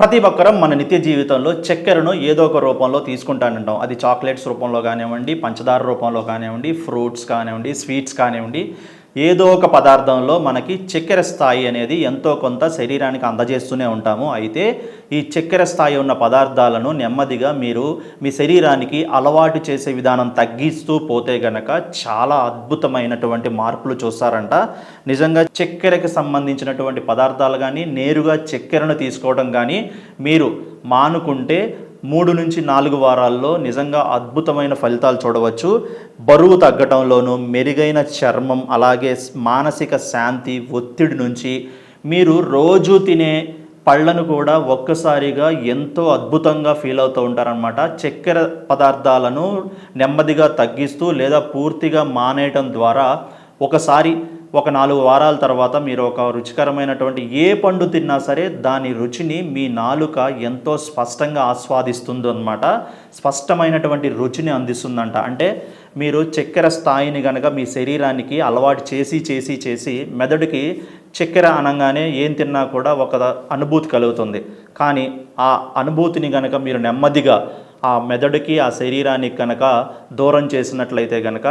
ప్రతి ఒక్కరం మన నిత్య జీవితంలో చక్కెరను ఏదో ఒక రూపంలో తీసుకుంటానంటాం. అది చాక్లెట్స్ రూపంలో కానివ్వండి పంచదార రూపంలో కానివ్వండి ఫ్రూట్స్ కానివ్వండి స్వీట్స్ కానివ్వండి ఏదో ఒక పదార్థంలో మనకి చక్కెర స్థాయి అనేది ఎంతో కొంత శరీరానికి అందజేస్తూనే ఉంటాము. అయితే ఈ చక్కెర స్థాయి ఉన్న పదార్థాలను నెమ్మదిగా మీరు మీ శరీరానికి అలవాటు చేసే విధానం తగ్గిస్తూ పోతే గనక చాలా అద్భుతమైనటువంటి మార్పులు చూస్తారంట. నిజంగా చక్కెరకి సంబంధించినటువంటి పదార్థాలు కానీ నేరుగా చక్కెరను తీసుకోవడం కానీ మీరు మానుకుంటే మూడు నుంచి నాలుగు వారాల్లో నిజంగా అద్భుతమైన ఫలితాలు చూడవచ్చు. బరువు తగ్గటంలోనూ మెరుగైన చర్మం అలాగే మానసిక శాంతి ఒత్తిడి నుంచి మీరు రోజు తినే పళ్ళను కూడా ఒక్కసారిగా ఎంతో అద్భుతంగా ఫీల్ అవుతూ ఉంటారనమాట చక్కెర పదార్థాలను నెమ్మదిగా తగ్గిస్తూ లేదా పూర్తిగా మానేయటం ద్వారా ఒకసారి ఒక నాలుగు వారాల తర్వాత మీరు ఒక రుచికరమైనటువంటి ఏ పండు తిన్నా సరే దాని రుచిని మీ నాలుక ఎంతో స్పష్టంగా ఆస్వాదిస్తుంది అనమాట స్పష్టమైనటువంటి రుచిని అందిస్తుందంట. అంటే మీరు చక్కెర స్థాయిని కనుక మీ శరీరానికి అలవాటు చేసి చేసి చేసి మెదడుకి చక్కెర అనగానే ఏం తిన్నా కూడా ఒక అనుభూతి కలుగుతుంది. కానీ ఆ అనుభూతిని కనుక మీరు నెమ్మదిగా ఆ మెదడుకి ఆ శరీరానికి కనుక దూరం చేసినట్లయితే కనుక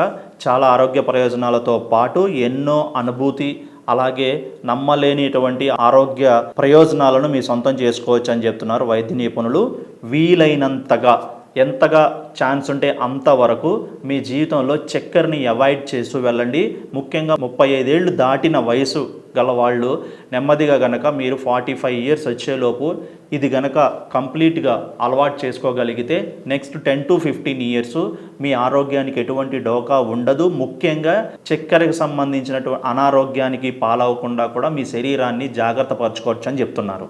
చాలా ఆరోగ్య ప్రయోజనాలతో పాటు ఎన్నో అనుభూతి అలాగే నమ్మలేనిటువంటి ఆరోగ్య ప్రయోజనాలను మీ సొంతం చేసుకోవచ్చు అని చెప్తున్నారు వైద్య నిపుణులు. వీలైనంతగా ఎంతగా ఛాన్స్ ఉంటే అంతవరకు మీ జీవితంలో చక్కెరని అవాయిడ్ చేస్తూ వెళ్ళండి. ముఖ్యంగా ముప్పై ఐదేళ్ళు దాటిన వయసు గల వాళ్ళు నెమ్మదిగా గనక మీరు ఫార్టీ ఫైవ్ ఇయర్స్ వచ్చేలోపు ఇది గనక కంప్లీట్గా అలవాటు చేసుకోగలిగితే next ten to fifteen years మీ ఆరోగ్యానికి ఎటువంటి డోకా ఉండదు. ముఖ్యంగా చక్కెరకు సంబంధించినటువంటి అనారోగ్యానికి పాలవకుండా కూడా మీ శరీరాన్ని జాగ్రత్త పరచుకోవచ్చు అని చెప్తున్నారు.